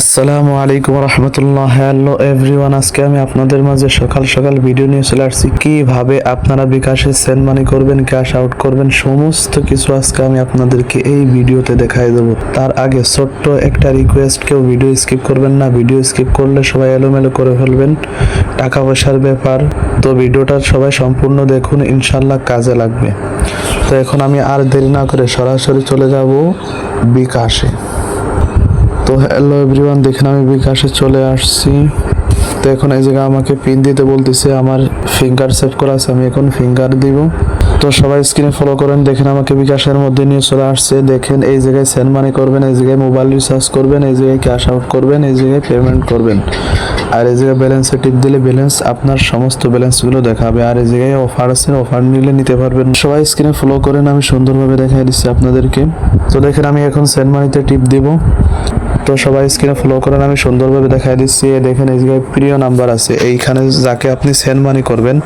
আসসালামু আলাইকুম রহমতুল্লাহ। Hello everyone আজকে আমি আপনাদের মাঝে সকাল সকাল ভিডিও নিয়ে চলে আসছি। কীভাবে আপনারা বিকাশে সেন্ড মানি করবেন ক্যাশ আউট করবেন, সমস্ত কিছু আজকে আমি আপনাদেরকে এই ভিডিওতে দেখাই দেবো। তার আগে ছোট্ট একটা রিকোয়েস্ট কেউ ভিডিও স্কিপ করবেন না। ভিডিও স্কিপ করলে সবাই এলোমেলো করে ফেলবেন। টাকা পয়সার ব্যাপার। তো ভিডিওটা সবাই সম্পূর্ণ দেখুন ইনশাল্লাহ কাজে লাগবে। তো এখন আমি আর দেরি না করে সরাসরি চলে যাব বিকাশে। তো হ্যালো এভরিওয়ান দেখেন আমি বিকাশে চলে আসছি। তো এখন এই জায়গায় আমাকে পিন দিতে বলতেছে, আমার ফিঙ্গার সেভ করা আছে, আমি এখন ফিঙ্গার দিব। তো সবাই স্ক্রিনে ফলো করেন, দেখেন আমাকে বিকাশের মধ্যে নিয়ে চলে আসছে। দেখেন এই জায়গায় সেন্ড মানি করবেন, এই জায়গায় মোবাইল রিচার্জ করবেন, এই জায়গায় ক্যাশ আউট করবেন, এই জায়গায় পেমেন্ট করবেন। আর এই জায়গায় ব্যালেন্সে টিপ দিলে ব্যালেন্স আপনার সমস্ত ব্যালেন্সগুলো দেখাবে। আর এই জায়গায় অফার আছে অফার নিলে নিতে পারবেন। সবাই স্ক্রিনে ফলো করেন, আমি সুন্দরভাবে দেখাই দিচ্ছি আপনাদেরকে। তো দেখেন আমি এখন সেন্ড মানিতে টিপ দিব। তো সবাই স্ক্রিনে ফলো করেন, আমি সুন্দরভাবে দেখাই দিচ্ছি। দেখেন, এই জায়গায় প্রিয় নাম্বার আছে। এইখানে যাকে আপনি সেন্ড মানি করবেন,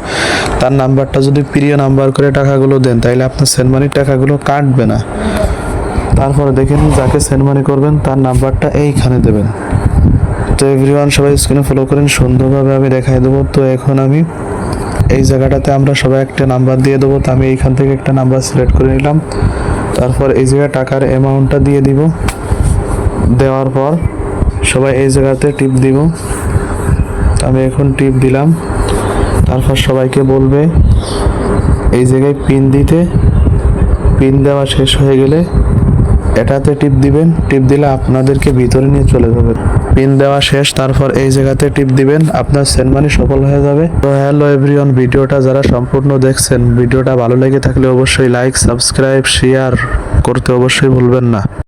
তার নাম্বারটা যদি প্রিয় নাম্বার করে টাকাগুলো দেন তাহলে আপনার সেন্ড মানির টাকাগুলো কাটবে না। তারপরে দেখেন, যাকে সেন্ড মানি করবেন, তার নাম্বারটা এইখানে দেবেন। তো এভরিওয়ান সবাই স্ক্রিনে ফলো করেন, সুন্দরভাবে আমি দেখাই দেবো। তো এখন আমি এই জায়গাটাতে আমরা সবাই একটা নাম্বার দিয়ে দেবো। তো আমি এইখান থেকে একটা নাম্বার সিলেক্ট করে নিলাম। তারপর এই জায়গায় টাকার অ্যামাউন্টটা দিয়ে দিব। দেওয়ার পর সবাই এই জায়গাতে টিপ দিব। আমি এখন টিপ দিলাম। তারপর সবাইকে বলবে, এই জায়গায় পিন দিতে। পিন দেওয়া শেষ হয়ে গেলে এটাতে টিপ দিবেন। টিপ দিলে আপনাদেরকে ভিতরে নিয়ে চলে যাবে। পিন দেওয়া শেষ, তারপর এই জায়গাতে টিপ দিবেন। আপনার সেন্ড মানি সফল হয়ে যাবে। তো হ্যালো এভরিওয়ান, ভিডিওটা যারা সম্পূর্ণ দেখছেন, ভিডিওটা ভালো লেগে থাকলে অবশ্যই লাইক, সাবস্ক্রাইব, শেয়ার করতে অবশ্যই ভুলবেন না।